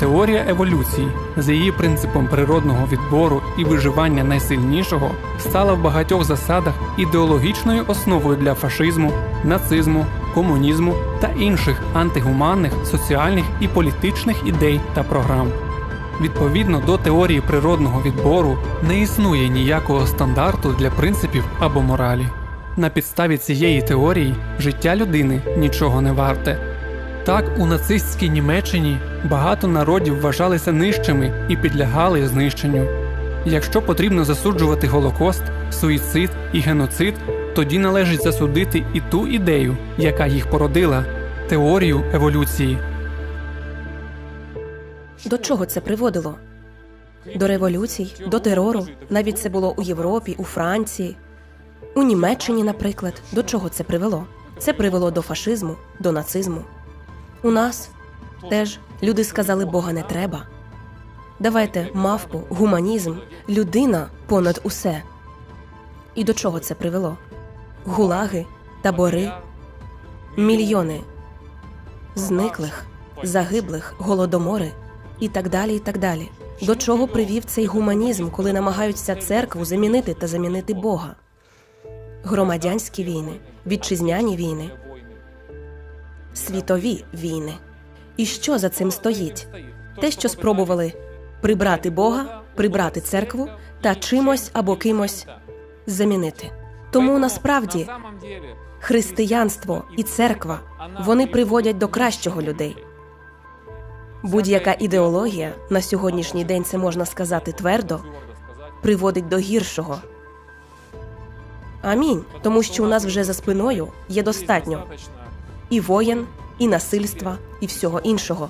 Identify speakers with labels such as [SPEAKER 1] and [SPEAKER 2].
[SPEAKER 1] Теорія еволюції з її принципом природного відбору і виживання найсильнішого стала в багатьох засадах ідеологічною основою для фашизму, нацизму, комунізму та інших антигуманних, соціальних і політичних ідей та програм. Відповідно до теорії природного відбору не існує ніякого стандарту для принципів або моралі. На підставі цієї теорії життя людини нічого не варте. Так, у нацистській Німеччині багато народів вважалися нижчими і підлягали знищенню. Якщо потрібно засуджувати Голокост, суїцид і геноцид, тоді належить засудити і ту ідею, яка їх породила теорію еволюції.
[SPEAKER 2] До чого це приводило? До революцій, до терору. Навіть це було у Європі, у Франції, у Німеччині, наприклад. До чого це привело? Це привело до фашизму, до нацизму. У нас теж люди сказали, Бога не треба. Давайте мавпу, гуманізм, людина понад усе. І до чого це привело? Гулаги, табори, мільйони зниклих, загиблих, голодомори і так далі. і так далі. До чого привів цей гуманізм, коли намагаються церкву замінити та замінити Бога? Громадянські війни, вітчизняні війни, світові війни. І що за цим стоїть? Те, що спробували прибрати Бога, прибрати церкву та чимось або кимось замінити. Тому насправді християнство і церква вони приводять до кращого людей. Будь-яка ідеологія на сьогоднішній день це можна сказати твердо, приводить до гіршого. Амінь. Тому що у нас вже за спиною є достатньо і воєн, і насильства, і всього іншого.